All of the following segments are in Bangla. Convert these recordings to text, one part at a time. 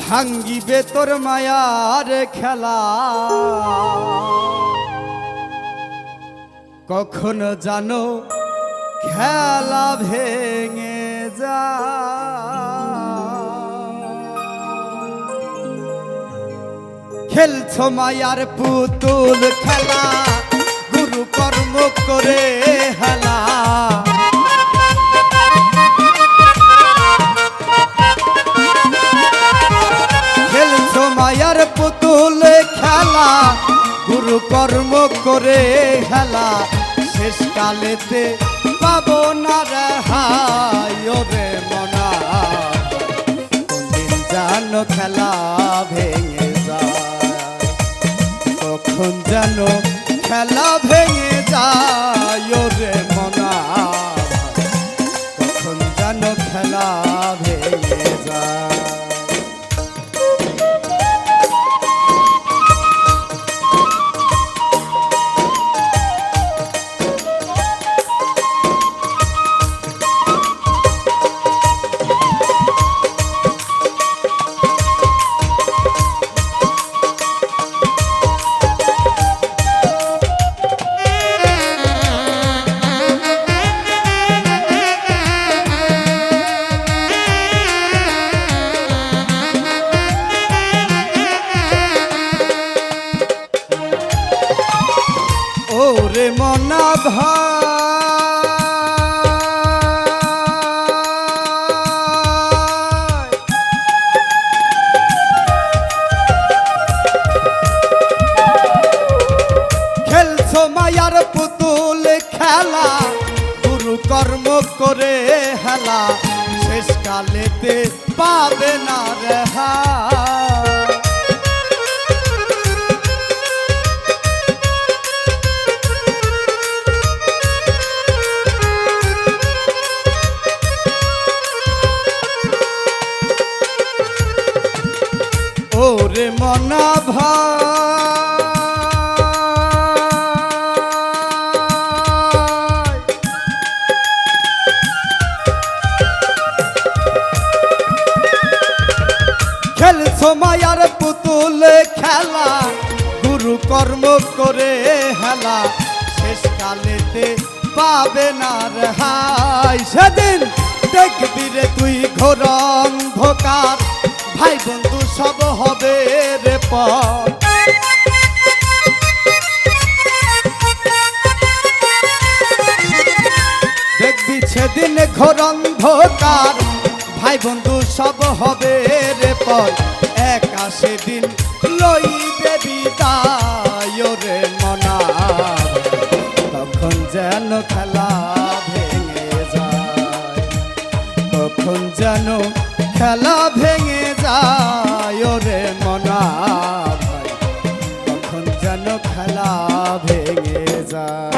ভাঙ্গিবে তোর মায়ার খেলা। কখন জানো খেলা ভেঙে যা খেলছো মায়ার পুতুল খেলা, গুরু কর্ম করে হেলা। পুতুল খেলা গুরু কর্ম করে হেলা। শেষ কালেতে পাবো না রেহাই ওরে মনা। কোনদিন জানো খেলা ভেঙে যায়, কখন যেন খেলা ভেঙে যায়, ওরে মনা। কখন যেন খেলা ভেঙে যায়। শেষ কালেতে পাবে না রেহা। ওরে মনা ভাই। খেলছো মায়ার পুতুল খেলা, গুরু কর্ম করে হেলা। শেষ কালেতে পাবে না রেহাই সেদিন দেখবি রে তুই ঘোর অন্ধকার ভাই বন্ধু সব হবে রে দেখবি সেদিন ঘোর অন্ধকার ভাই বন্ধু সব হবে রে পর একা সেদিন লইবে বিদায় রে মনা তখন যেন খেলা ভেঙে যায় কখন যেন খেলা ভেঙে যায় রে মনা কখন যেন খেলা ভেঙে যায়।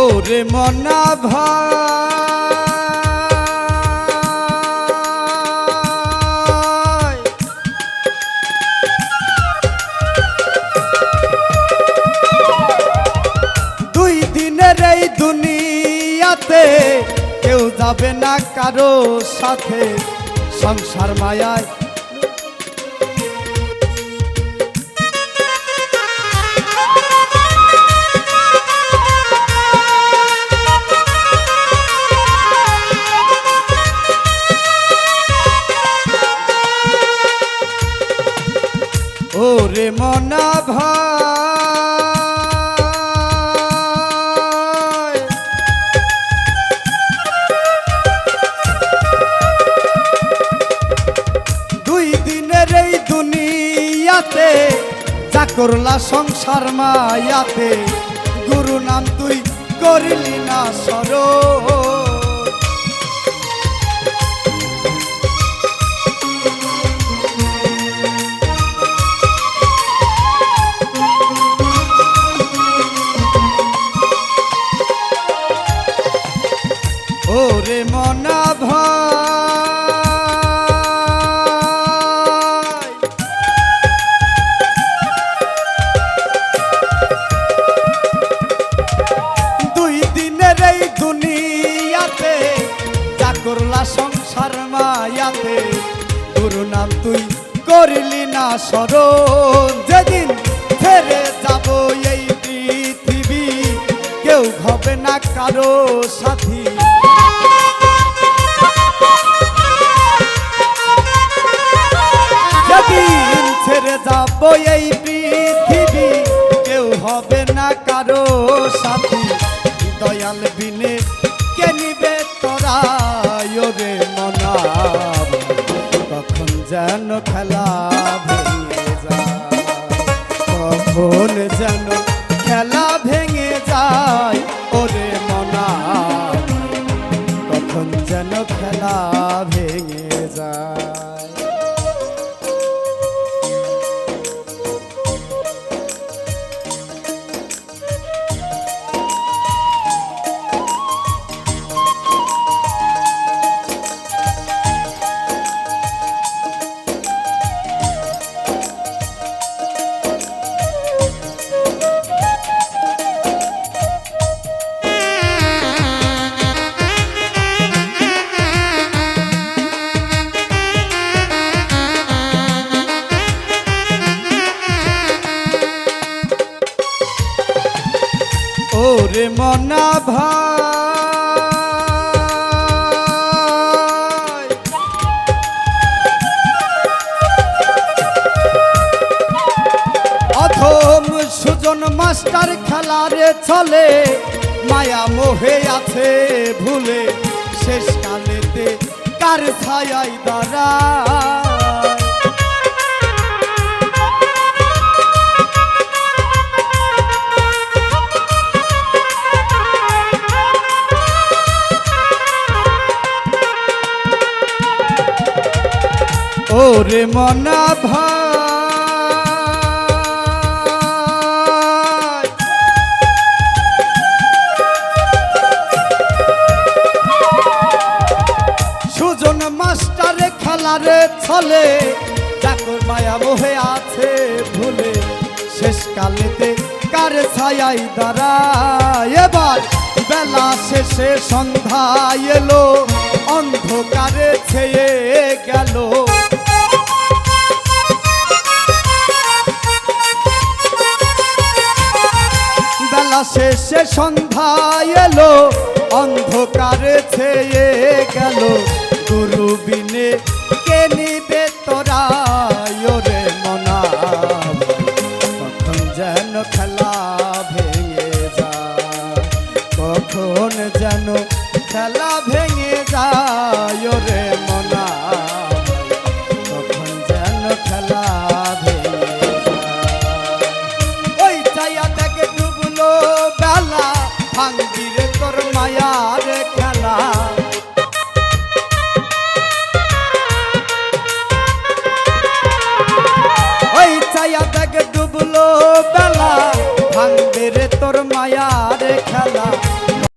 ওরে মনা ভাই। দুই দিনের এই দুনিয়াতে কেউ যাবে না কারও সাথে। সংসার মায়ায় করলা সংসার মায়াতে। গুরু নাম তুই করিলি না সরো। করলি না স্মরণ। যেদিন ফেরে যাব এই পৃথিবী, কেউ হবে না কারও সাথী। যেদিন ছেড়ে যাব এই পৃথিবী, কেউ হবে না কারও সাথী। কখন যেন খেলা ভেঙে যায় ওরে মনা। কখন যেন খেলা ভেঙে যায়। মাস্টার খেলারে চলে, মায়া মোহে আছে ভুলে, শেষ কালেতে কার ছায়াই দাঁড়া ওরে মনা ভাই ছলে চাকর মায়া মোহে আছে ভুলে। শেষ কালেতে কার ছায়াই দাঁড়ায়? এবার বেলা শেষে সন্ধ্যা এলো, অন্ধকারে ছেয়ে গেল। বেলা শেষে সন্ধ্যা এলো, অন্ধকারে ছেয়ে গেল। গুরু বিনে কে নিবে তোরা মনা কখন ভেঙে যা কখন খেলা ভেঙে যায় ওরে মনা কখন যেন খেলা ভেঙে ভাঙ